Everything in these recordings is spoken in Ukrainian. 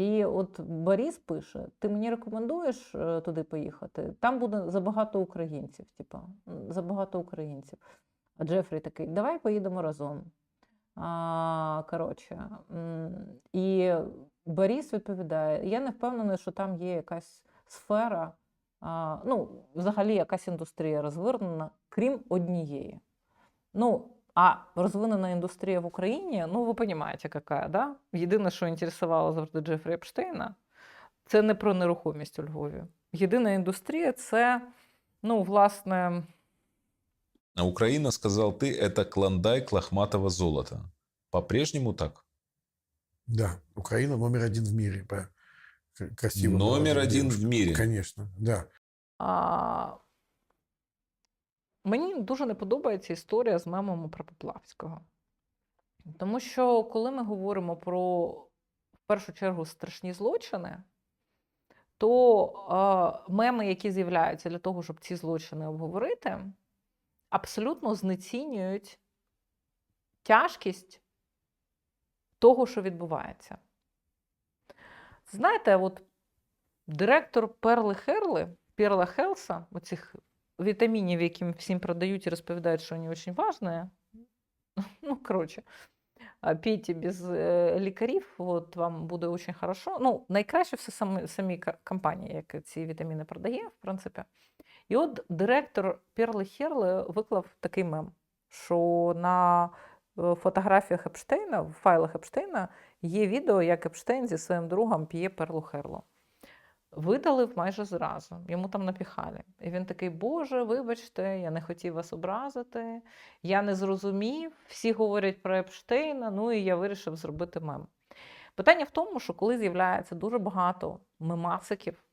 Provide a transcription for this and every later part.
І от Борис пише: ти мені рекомендуєш е, туди поїхати? Там буде забагато українців, типа, забагато українців. А Джефрі такий: давай поїдемо разом. А, коротше, і Борис відповідає: я не впевнений, що там є якась сфера, а, ну, взагалі якась індустрія розвернена, крім однієї. Ну, а розвинена індустрія в Україні, ну, ви розумієте, яка, да? Єдине, що інтересувало завжди Джефрі Епштейна, це не про нерухомість у Львові. Єдина індустрія це, ну, власне, А Украина, сказал ты, это клондайк лохматого золота. По-прежнему так? Да, Украина номер один в мире по к- красивым Номер молодым один в девушкам. мире. Конечно, да. А, мені дуже не подобається історія з мемом про Поплавського. Тому що, коли ми говоримо про, в першу чергу, страшні злочини, то а, меми, які з'являються для того, щоб ці злочини обговорити, абсолютно знецінюють тяжкість того, що відбувається. Знаєте, от директор Перли Херли, Перла Хелса, оцих вітамінів, які всім продають і розповідають, що вони дуже важні. Ну, коротше, а, пейте без е, лікарів, от вам буде дуже хорошо. Ну, найкраще все самі, самі компанії, яка ці вітаміни продає, в принципі. І от директор Перли Херли виклав такий мем, що на е, фотографіях Епштейна, в файлах Епштейна є відео, як Епштейн зі своїм другом п'є Перлу Херлу. Видалив майже зразу, йому там напіхали. І він такий: Боже, вибачте, я не хотів вас образити, я не зрозумів, всі говорять про Епштейна, ну і я вирішив зробити мем. Питання в тому, що коли з'являється дуже багато мемасиків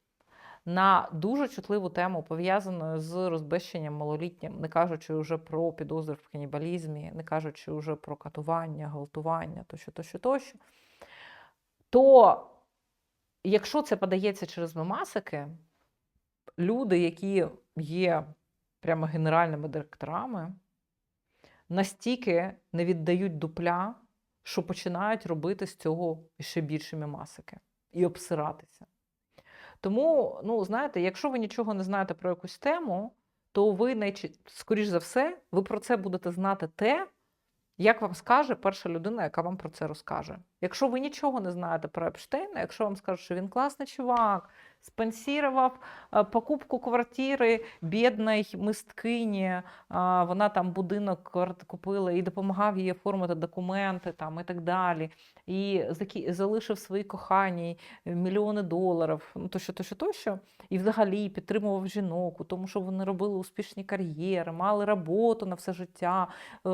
на дуже чутливу тему, пов'язану з розбещенням малолітнім, не кажучи вже про підозри в канібалізмі, не кажучи вже про катування, гвалтування тощо, тощо, тощо, то якщо це подається через мемасики, люди, які є прямо генеральними директорами, настільки не віддають дупля, що починають робити з цього ще більше мемасики і обсиратися. Тому, ну, знаєте, якщо ви нічого не знаєте про якусь тему, то ви, найчи- скоріш за все, ви про це будете знати те, як вам скаже перша людина, яка вам про це розкаже. Якщо ви нічого не знаєте про Епштейна, якщо вам скажуть, що він класний чувак, спонсірував е, покупку квартири бідної мисткині, вона там будинок купила і допомагав їй оформити документи там, і так далі, і залишив своїй коханій мільйони доларів, ну тощо, тощо, тощо, і взагалі підтримував жінок у тому, що вони робили успішні кар'єри, мали роботу на все життя, е,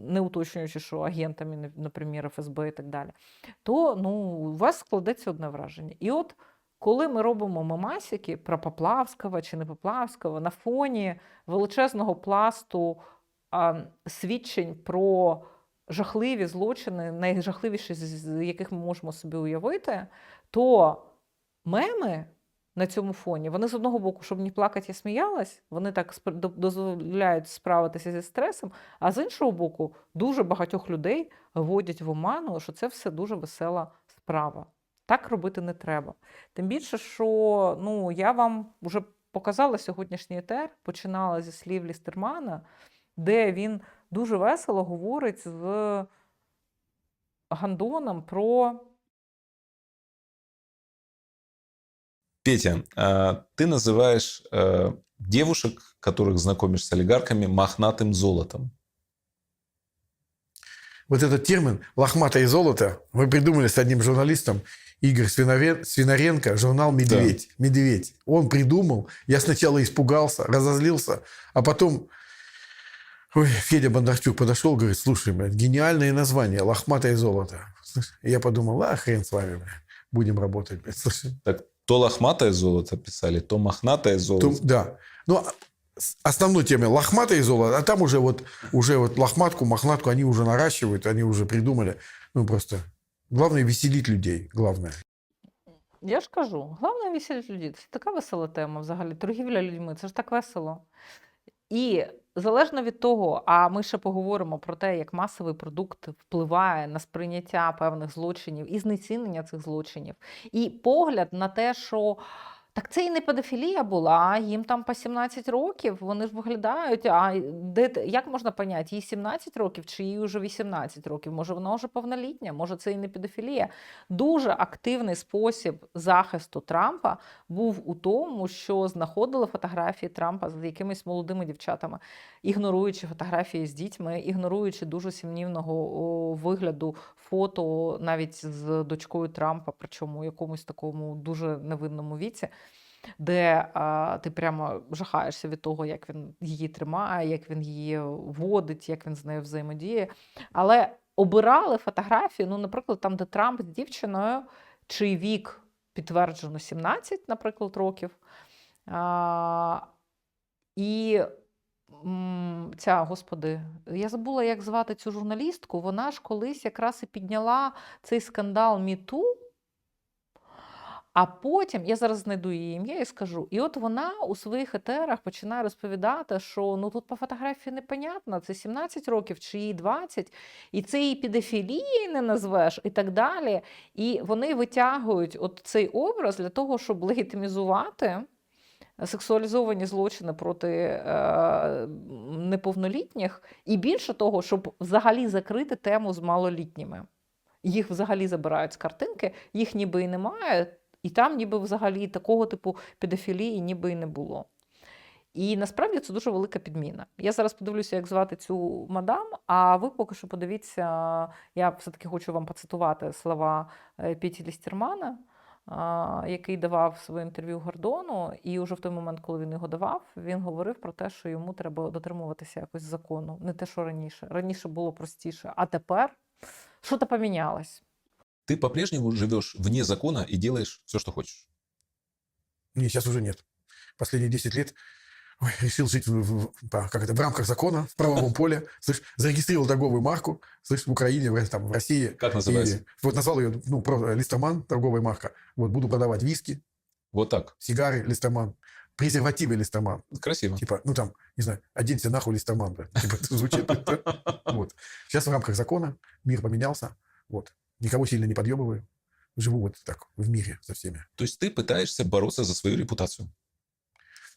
не уточнюючи, що агентами, наприклад, ФСБ і так далі, то ну, у вас складеться одне враження. І от коли ми робимо мемасики про Поплавського чи не Поплавського на фоні величезного пласту а, свідчень про жахливі злочини, найжахливіші з яких ми можемо собі уявити, то меми на цьому фоні, вони з одного боку, щоб не плакати, я сміялась, вони так дозволяють справитися зі стресом, а з іншого боку, дуже багатьох людей вводять в оману, що це все дуже весела справа. Так робити не треба. Тим більше, що ну, я вам вже показала сьогоднішній етер, починала зі слів Лістермана, де він дуже весело говорить з Гандоном про Петя, а, ты называешь э, девушек, которых знакомишь с олигархами, мохнатым золотом. Вот этот термин «лохматое золото» мы придумали с одним журналистом, Игорь Свинаренко, журнал «Медведь». «Медведь». Он придумал. Я сначала испугался, разозлился, а потом ой, Федя Бондарчук подошел, говорит, слушай, блядь, гениальное название «Лохматое золото». Я подумал, а хрен с вами, блядь, будем работать. блядь. Так то лохматое золото писали, то мохнатое золото. то- да. Ну, а основной теме лохматое золото, а там уже вот, уже вот лохматку, мохнатку они уже наращивают, они уже придумали. Ну, просто главное веселить людей, главное. Я ж кажу, головне веселить людей. Це така весела тема взагалі. Торгівля людьми, це ж так весело. І залежно від того, а ми ще поговоримо про те, як масовий продукт впливає на сприйняття певних злочинів і знецінення цих злочинів, і погляд на те, що так це і не педофілія була, їм там по 17 років, вони ж виглядають. А де як можна поняти, їй 17 років чи їй вже 18 років? Може, вона вже повнолітня, може, це і не педофілія. Дуже активний спосіб захисту Трампа був у тому, що знаходили фотографії Трампа з якимись молодими дівчатами, ігноруючи фотографії з дітьми, ігноруючи дуже сумнівного о, вигляду фото навіть з дочкою Трампа, причому якомусь такому дуже невинному віці. Де а, ти прямо жахаєшся від того, як він її тримає, як він її водить, як він з нею взаємодіє. Але обирали фотографії, ну, наприклад, там, де Трамп з дівчиною, чий вік підтверджено 17, наприклад, років. А, і ця, господи, я забула, як звати цю журналістку. Вона ж колись якраз і підняла цей скандал MeToo, а потім я зараз знайду її ім'я і скажу. І от вона у своїх етерах починає розповідати, що ну тут по фотографії непонятно, це 17 років чи їй 20, і це і педофілією не назвеш, і так далі. І вони витягують от цей образ для того, щоб легітимізувати сексуалізовані злочини проти е, неповнолітніх, і більше того, щоб взагалі закрити тему з малолітніми. Їх взагалі забирають з картинки, їх ніби і немає, і там ніби взагалі такого типу педофілії ніби і не було. І насправді це дуже велика підміна. Я зараз подивлюся, як звати цю мадам. А ви поки що подивіться, я все-таки хочу вам поцитувати слова е, Піті Лістермана, який давав своє інтерв'ю Гордону. І вже в той момент, коли він його давав, він говорив про те, що йому треба дотримуватися якось закону. Не те, що раніше. Раніше було простіше. А тепер що-то помінялось. Ти по-прежнему живеш вне закона і делаешь все, що хочеш? Ні, зараз уже нет. Последние 10 лет ой, решил жить в, в- как это, в рамках закона, в правовом поле. Слышь, зарегистрировал торговую марку, слышь, в Украине, в, там, в России. Как называется? И вот назвал ее, ну, про- Листоман, торговая марка. Вот буду продавать виски, Вот так. сигары, Листоман, презервативы Листоман. Красиво. Типа, ну там, не знаю, оденься нахуй Листоман. Типа, это звучит. Вот. Сейчас в рамках закона мир поменялся. Вот. Никого сильно не подъебываю. Живу вот так в мире со всеми. То есть ты пытаешься бороться за свою репутацию.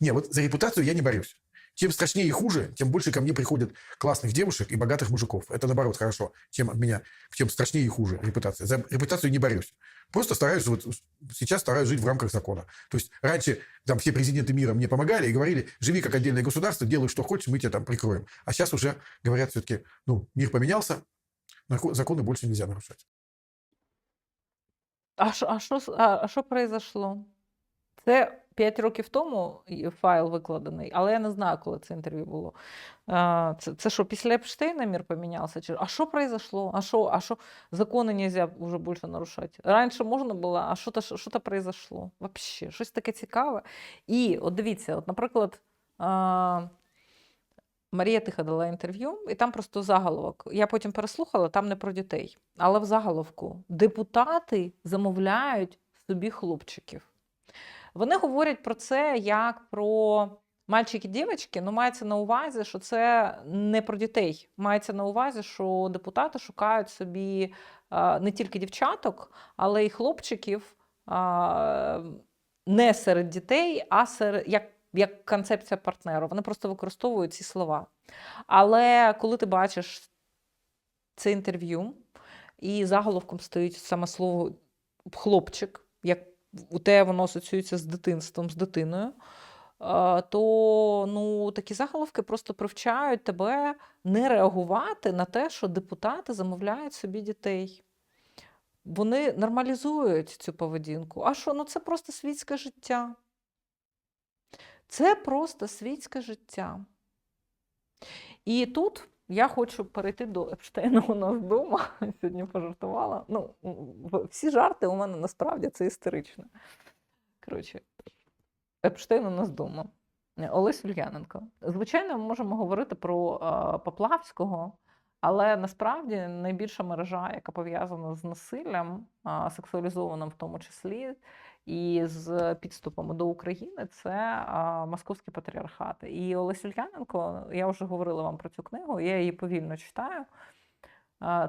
Не, вот за репутацию я не борюсь. Чем страшнее и хуже, тем больше ко мне приходят классных девушек и богатых мужиков. Это наоборот хорошо, чем от меня, чем страшнее и хуже репутация. За репутацию не борюсь. Просто стараюсь, вот сейчас стараюсь жить в рамках закона. То есть раньше там все президенты мира мне помогали и говорили, живи как отдельное государство, делай что хочешь, мы тебя там прикроем. А сейчас уже говорят все-таки, ну, мир поменялся, законы больше нельзя нарушать. А що, а а, а произошло? Це 5 років тому файл викладений, але я не знаю, коли це інтерв'ю було. Це, це що, після Епштейна мір помінявся? Чи... А що произошло? А що, а що закони нельзя вже більше нарушати? Раніше можна було, а що то, що то произошло? Вообще, щось таке цікаве. І от дивіться, от, наприклад, Марія Тиха дала інтерв'ю, і там просто заголовок. Я потім переслухала, там не про дітей. Але в заголовку депутати замовляють собі хлопчиків. Вони говорять про це як про мальчики дівчатки ну мається на увазі, що це не про дітей. Мається на увазі, що депутати шукають собі не тільки дівчаток, але й хлопчиків не серед дітей, а серед як, як концепція партнеру. Вони просто використовують ці слова. Але коли ти бачиш це інтерв'ю, і заголовком стоїть саме слово хлопчик, як у тебе воно асоціюється з дитинством, з дитиною, то ну, такі заголовки просто привчають тебе не реагувати на те, що депутати замовляють собі дітей. Вони нормалізують цю поведінку. А що? Ну це просто світське життя. Це просто світське життя. І тут я хочу перейти до Епштейна у нас вдома. Сьогодні пожартувала. Ну, всі жарти у мене насправді це істерично. Коротше, Епштейн у нас вдома. Олесь Ульяненко. Звичайно, ми можемо говорити про е, Поплавського, але насправді найбільша мережа, яка пов'язана з насиллям, сексуалізованим в тому числі, і з підступами до України це а, Московський патріархат. І Олесь Ульяненко, я вже говорила вам про цю книгу, я її повільно читаю.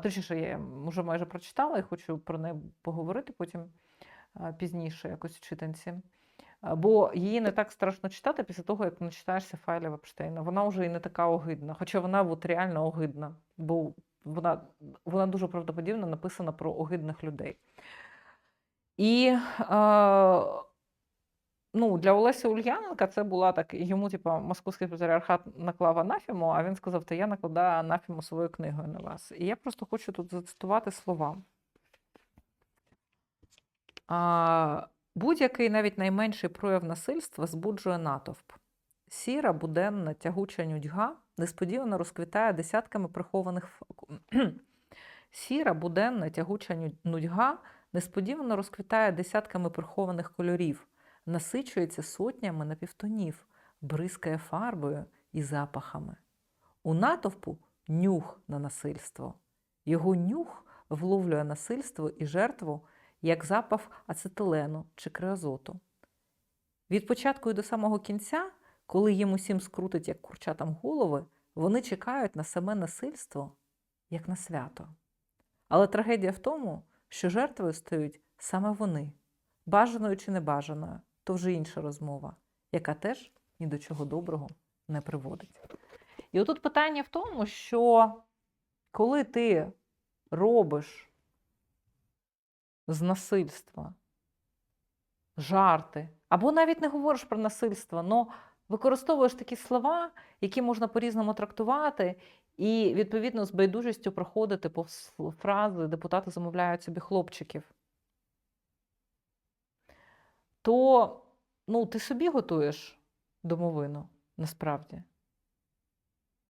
Точніше, я вже майже прочитала і хочу про неї поговорити потім пізніше, якось в читанці. Бо її не так страшно читати після того, як начитаєшся файлів Епштейна. Вона вже і не така огидна, хоча вона от реально огидна, бо вона, вона дуже правдоподібно написана про огидних людей. І е, ну, для Олеся Ульяненка це була так, йому, типу, московський патріархат наклав анафіму, а він сказав, та я накладаю анафіму своєю книгою на вас. І я просто хочу тут зацитувати слова. А, будь-який навіть найменший прояв насильства збуджує натовп. Сіра, буденна, тягуча нудьга несподівано розквітає десятками прихованих Сіра, буденна, тягуча нудьга несподівано розквітає десятками прихованих кольорів, насичується сотнями напівтонів, бризкає фарбою і запахами. У натовпу нюх на насильство. Його нюх вловлює насильство і жертву як запах ацетилену чи креозоту. Від початку і до самого кінця, коли їм усім скрутить як курчатам голови, вони чекають на саме насильство як на свято. Але трагедія в тому, що жертвою стають саме вони, бажаною чи небажаною, то вже інша розмова, яка теж ні до чого доброго не приводить. І отут питання в тому, що коли ти робиш з насильства жарти, або навіть не говориш про насильство, але використовуєш такі слова, які можна по-різному трактувати, і відповідно з байдужістю проходити повз фрази депутати замовляють собі хлопчиків, то ну, ти собі готуєш домовину насправді.